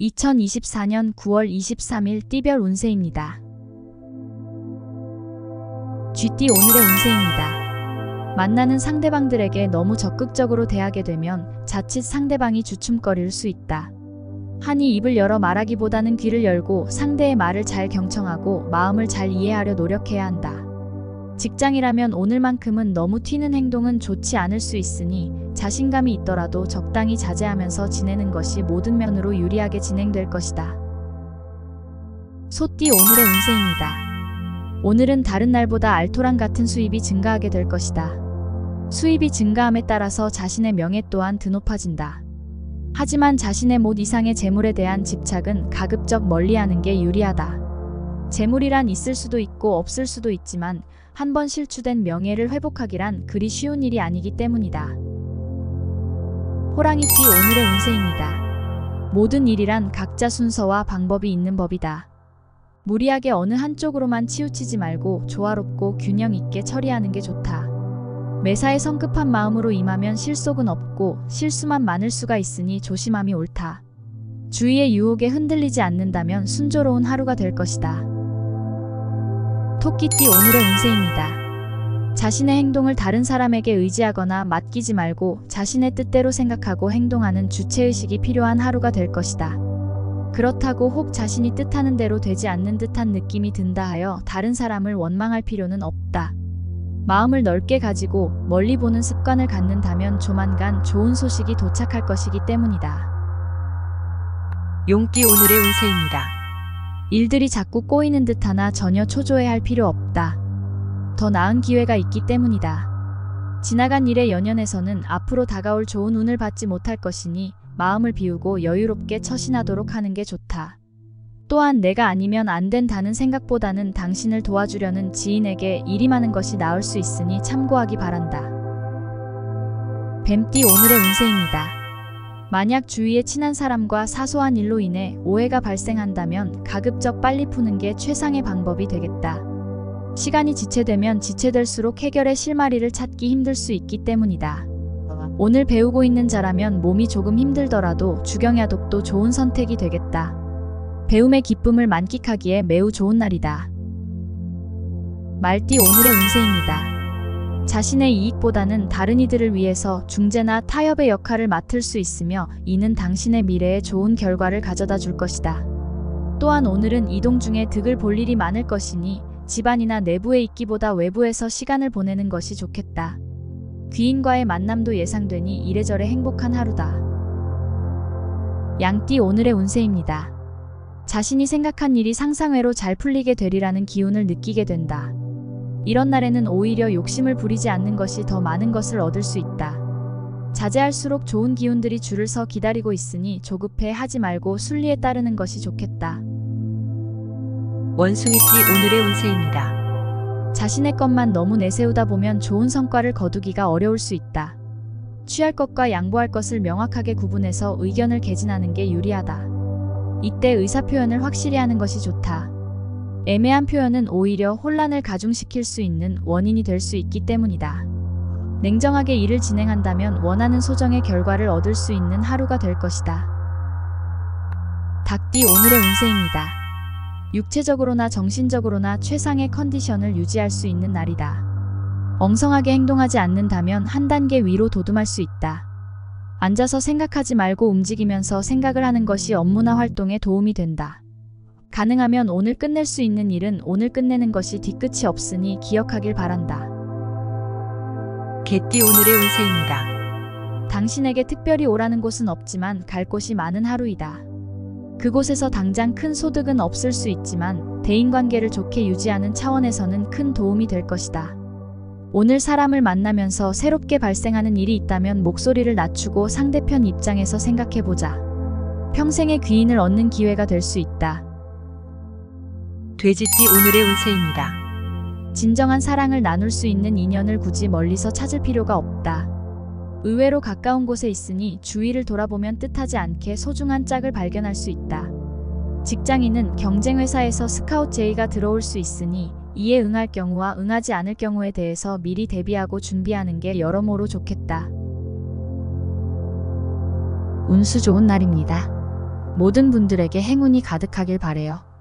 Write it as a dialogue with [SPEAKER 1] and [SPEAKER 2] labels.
[SPEAKER 1] 2024년 9월 23일 띠별 운세입니다. GT 오늘의 운세입니다. 만나는 상대방들에게 너무 적극적으로 대하게 되면 자칫 상대방이 주춤거릴 수 있다. 하니 입을 열어 말하기보다는 귀를 열고 상대의 말을 잘 경청하고 마음을 잘 이해하려 노력해야 한다. 직장이라면 오늘만큼은 너무 튀는 행동은 좋지 않을 수 있으니 자신감이 있더라도 적당히 자제하면서 지내는 것이 모든 면으로 유리하게 진행될 것이다. 소띠 오늘의 운세입니다. 오늘은 다른 날보다 알토란 같은 수입이 증가하게 될 것이다. 수입이 증가함에 따라서 자신의 명예 또한 드높아진다. 하지만 자신의 못 이상의 재물에 대한 집착은 가급적 멀리하는 게 유리하다. 재물이란 있을 수도 있고 없을 수도 있지만 한 번 실추된 명예를 회복하기란 그리 쉬운 일이 아니기 때문이다. 호랑이띠 오늘의 운세입니다. 모든 일이란 각자 순서와 방법이 있는 법이다. 무리하게 어느 한쪽으로만 치우치지 말고 조화롭고 균형 있게 처리하는 게 좋다. 매사에 성급한 마음으로 임하면 실속은 없고 실수만 많을 수가 있으니 조심함이 옳다. 주위의 유혹에 흔들리지 않는다면 순조로운 하루가 될 것이다. 토끼띠 오늘의 운세입니다. 자신의 행동을 다른 사람에게 의지하거나 맡기지 말고 자신의 뜻대로 생각하고 행동하는 주체의식이 필요한 하루가 될 것이다. 그렇다고 혹 자신이 뜻하는 대로 되지 않는 듯한 느낌이 든다 하여 다른 사람을 원망할 필요는 없다. 마음을 넓게 가지고 멀리 보는 습관을 갖는다면 조만간 좋은 소식이 도착할 것이기 때문이다.
[SPEAKER 2] 용띠 오늘의 운세입니다.
[SPEAKER 1] 일들이 자꾸 꼬이는 듯 하나 전혀 초조해할 필요 없다. 더 나은 기회가 있기 때문이다. 지나간 일의 연연에서는 앞으로 다가올 좋은 운을 받지 못할 것이니 마음을 비우고 여유롭게 처신하도록 하는 게 좋다. 또한 내가 아니면 안 된다는 생각보다는 당신을 도와주려는 지인에게 일이 많은 것이 나을 수 있으니 참고하기 바란다. 뱀띠 오늘의 운세입니다. 만약 주위에 친한 사람과 사소한 일로 인해 오해가 발생한다면 가급적 빨리 푸는 게 최상의 방법이 되겠다. 시간이 지체되면 지체될수록 해결의 실마리를 찾기 힘들 수 있기 때문이다. 오늘 배우고 있는 자라면 몸이 조금 힘들더라도 주경야독도 좋은 선택이 되겠다. 배움의 기쁨을 만끽하기에 매우 좋은 날이다. 말띠 오늘의 운세입니다. 자신의 이익보다는 다른 이들을 위해서 중재나 타협의 역할을 맡을 수 있으며 이는 당신의 미래에 좋은 결과를 가져다 줄 것이다. 또한 오늘은 이동 중에 득을 볼 일이 많을 것이니 집안이나 내부에 있기보다 외부에서 시간을 보내는 것이 좋겠다. 귀인과의 만남도 예상되니 이래저래 행복한 하루다. 양띠 오늘의 운세입니다. 자신이 생각한 일이 상상외로 잘 풀리게 되리라는 기운을 느끼게 된다. 이런 날에는 오히려 욕심을 부리지 않는 것이 더 많은 것을 얻을 수 있다. 자제할수록 좋은 기운들이 줄을 서 기다리고 있으니 조급해 하지 말고 순리에 따르는 것이 좋겠다.
[SPEAKER 2] 원숭이띠 오늘의 운세입니다.
[SPEAKER 1] 자신의 것만 너무 내세우다 보면 좋은 성과를 거두기가 어려울 수 있다. 취할 것과 양보할 것을 명확하게 구분해서 의견을 개진하는 게 유리하다. 이때 의사표현을 확실히 하는 것이 좋다. 애매한 표현은 오히려 혼란을 가중시킬 수 있는 원인이 될 수 있기 때문이다. 냉정하게 일을 진행한다면 원하는 소정의 결과를 얻을 수 있는 하루가 될 것이다. 닭띠 오늘의 운세입니다. 육체적으로나 정신적으로나 최상의 컨디션을 유지할 수 있는 날이다. 엉성하게 행동하지 않는다면 한 단계 위로 도듬할 수 있다. 앉아서 생각하지 말고 움직이면서 생각을 하는 것이 업무나 활동에 도움이 된다. 가능하면 오늘 끝낼 수 있는 일은 오늘 끝내는 것이 뒤끝이 없으니 기억하길 바란다.
[SPEAKER 2] 개띠 오늘의 운세입니다.
[SPEAKER 1] 당신에게 특별히 오라는 곳은 없지만 갈 곳이 많은 하루이다. 그곳에서 당장 큰 소득은 없을 수 있지만 대인관계를 좋게 유지하는 차원에서는 큰 도움이 될 것이다. 오늘 사람을 만나면서 새롭게 발생하는 일이 있다면 목소리를 낮추고 상대편 입장에서 생각해보자. 평생의 귀인을 얻는 기회가 될 수 있다.
[SPEAKER 2] 돼지띠 오늘의 운세입니다.
[SPEAKER 1] 진정한 사랑을 나눌 수 있는 인연을 굳이 멀리서 찾을 필요가 없다. 의외로 가까운 곳에 있으니 주위를 돌아보면 뜻하지 않게 소중한 짝을 발견할 수 있다. 직장인은 경쟁 회사에서 스카웃 제의가 들어올 수 있으니 이에 응할 경우와 응하지 않을 경우에 대해서 미리 대비하고 준비하는 게 여러모로 좋겠다. 운수 좋은 날입니다. 모든 분들에게 행운이 가득하길 바래요.